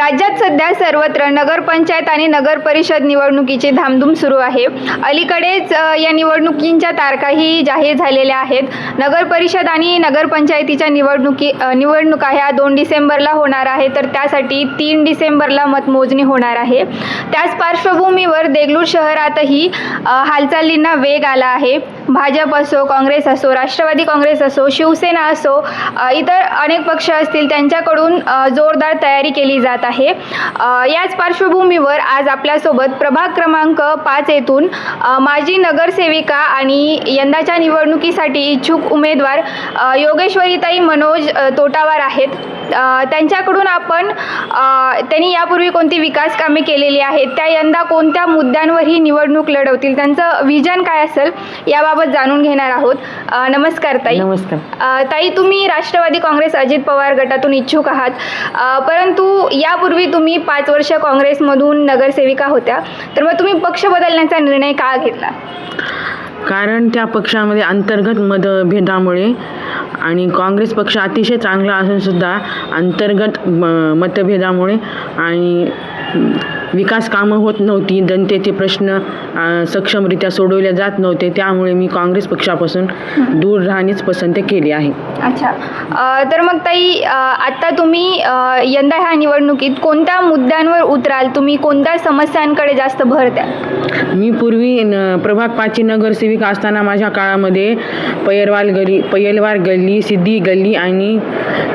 राज्यात सध्या सर्वत्र नगरपंचायत आणि नगर परिषद निवडणुकीची धामधूम सुरू आहे. अलीकडेच या निवडणुकींच्या तारखाही जाहीर झालेल्या आहेत. नगर परिषद आणि नगरपंचायतीच्या निवडणुकी निवडणुका ह्या दोन डिसेंबरला होणार आहे तर त्यासाठी तीन डिसेंबरला मतमोजणी होणार आहे. त्याच पार्श्वभूमीवर देगलूर शहरातही हालचालींना वेग आला आहे. भाजप असो काँग्रेस असो राष्ट्रवादी काँग्रेस असो शिवसेना असो इतर अनेक पक्ष असतील त्यांच्याकडून जोरदार तयारी केली जात आहे. आहे. याच पार्श्वभूमीवर आज आपल्यासोबत प्रभाग क्रमांक पाच येथून माजी नगरसेविका आणि यंदाच्या निवडणुकीसाठी इच्छुक उमेदवार योगेश्वरीताई मनोज तोटावार आहेत. त्यांच्याकडून आपण त्यांनी यापूर्वी कोणती विकास कामे केलेली आहेत त्या यंदा कोणत्या मुद्द्यांवर ही निवडणूक लढवतील त्यांचं विजन काय असेल याबाबत जाणून घेणार आहोत. नमस्कार ताई. नमस्कार. ताई तुम्ही राष्ट्रवादी काँग्रेस अजित पवार गटातून इच्छुक आहात. परंतु यापूर्वी तुम्ही पाच वर्ष काँग्रेसमधून नगरसेविका होत्या. तर मग तुम्ही पक्ष बदलण्याचा निर्णय का घेतला? कारण त्या पक्षामध्ये अंतर्गत मतभेदामुळे आणि काँग्रेस पक्ष अतिशय चांगला असूनसुद्धा अंतर्गत म- मतभेदामुळे आणि विकास कामं होत नव्हती जनतेचे प्रश्न सक्षमरित्या सोडवले जात नव्हते. त्यामुळे मी काँग्रेस पक्षापासून दूर राहणेच पसंत केले आहे. अच्छा. तर मग ताई अ, आत्ता तुम्ही यंदा ह्या निवडणुकीत कोणत्या मुद्द्यांवर उतराल? तुम्ही कोणत्या समस्यांकडे जास्त भर द्याल? मी पूर्वी प्रभाग पाचची नगरसेविका असताना माझ्या काळामध्ये पयरवाल गली पयलवार गल्ली सिद्धी गल्ली आणि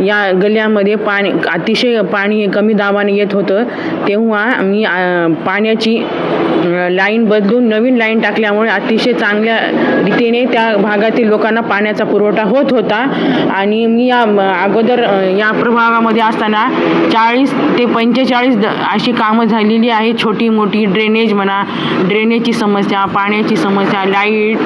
या गल्ल्यामध्ये पाणी अतिशय पाणी कमी दाबाने येत होतं. तेव्हा मी पाण्याची लाईन बदलून नवीन लाईन टाकल्यामुळे अतिशय चांगल्या रीतीने त्या भागातील लोकांना पाण्याचा पुरवठा होत होता. आणि मी या अगोदर या प्रभागामध्ये असताना चाळीस ते पंचेचाळीस अशी कामं झालेली आहे. छोटी मोठी ड्रेनेज म्हणा ड्रेनेजची समस्या पाण्याची समस्या लाइट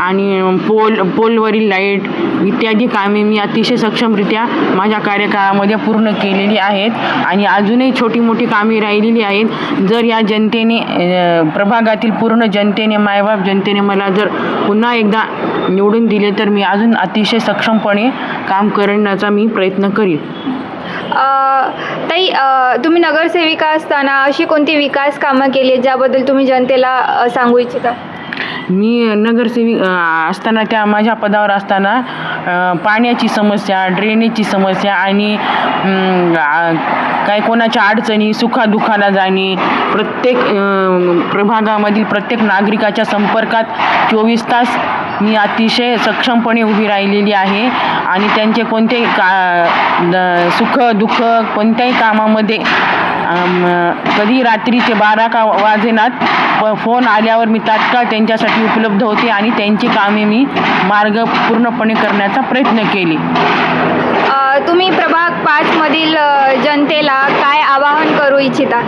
आणि पोल पोलवरील लाइट इत्यादी कामे मी अतिशय सक्षमरित्या माझ्या कार्यकाळामध्ये पूर्ण केलेली आहेत. आणि अजूनही छोटी मोठी कामे राहिलेली आहेत. जर या जनतेने प्रभागातील पूर्ण जनतेने मायबाप जनतेने मला जर पुन्हा एकदा निवडून दिले तर मी अजून अतिशय सक्षमपणे काम करण्याचा मी प्रयत्न करीन. ताई तुम्ही नगरसेविका असताना अशी कोणती विकास कामं केली ज्याबद्दल तुम्ही जनतेला सांगू इच्छिता? मी नगरसेविक असताना त्या माझ्या पदावर असताना पाण्याची समस्या ड्रेनेजची समस्या आणि काय कोणाच्या अडचणी सुखादुखाला जाणे प्रत्येक प्रभागामधील प्रत्येक नागरिकाच्या संपर्कात चोवीस तास मी अतिशय सक्षमपणे उभी राहिलेली आहे आणि त्यांचे कोणतेही का द- सुख दुःख कोणत्याही कामामध्ये कधी रात्रीचे बारा का वाजेनात प- फोन आल्यावर मी तात्काळ त्यांच्यासाठी उपलब्ध होते आणि त्यांची कामे मी मार्ग पूर्णपणे करण्याचा प्रयत्न केले. तुम्ही प्रभाग पाचमधील जनतेला काय आवाहन करू इच्छिता?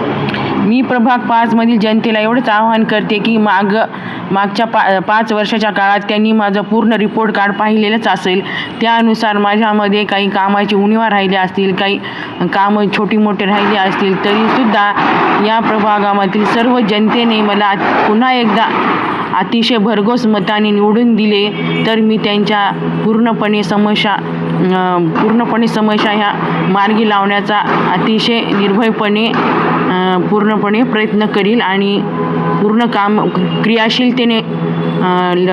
मी प्रभाग पाचमधील जनतेला एवढंच आवाहन करते की माग मागच्या पा पाच वर्षाच्या काळात त्यांनी माझं पूर्ण रिपोर्ट कार्ड पाहिलेलंच असेल. त्यानुसार माझ्यामध्ये काही कामाची उणीवा राहिल्या असतील काही कामं छोटी मोठी राहिली असतील तरीसुद्धा या प्रभागामधील सर्व जनतेने मला पुन्हा एकदा अतिशय भरघोस मताने निवडून दिले तर मी त्यांच्या पूर्णपणे समस्या पूर्णपणे समस्या ह्या मार्गी लावण्याचा अतिशय निर्भयपणे पूर्णपणे प्रयत्न करील आणि पूर्ण काम क्रियाशीलतेने ल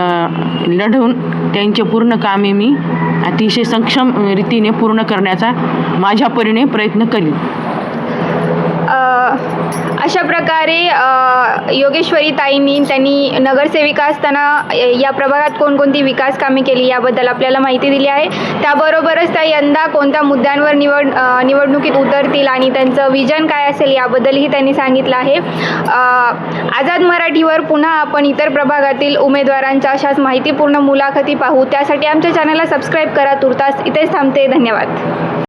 लढवून त्यांचे पूर्ण कामे मी अतिशय सक्षम रीतीने पूर्ण करण्याचा माझ्या परीने प्रयत्न करील अशा प्रकारे योगेश्वरी ताईंनी त्यांनी नगरसेविका असताना या प्रभागात कोणकोणती विकास कामे केली याबद्दल आपल्याला माहिती दिली आहे. त्याबरोबरच त्या यंदा कोणत्या मुद्द्यांवर निवड निवडणुकीत उतरतील आणि त्यांचं विजन काय असेल याबद्दलही त्यांनी सांगितलं आहे. आझाद मराठीवर पुन्हा आपण इतर प्रभागातील उमेदवारांच्या अशाच माहितीपूर्ण मुलाखती पाहू. त्यासाठी आमच्या चॅनलला सबस्क्राईब करा. तुर्तास इथेच थांबते. धन्यवाद.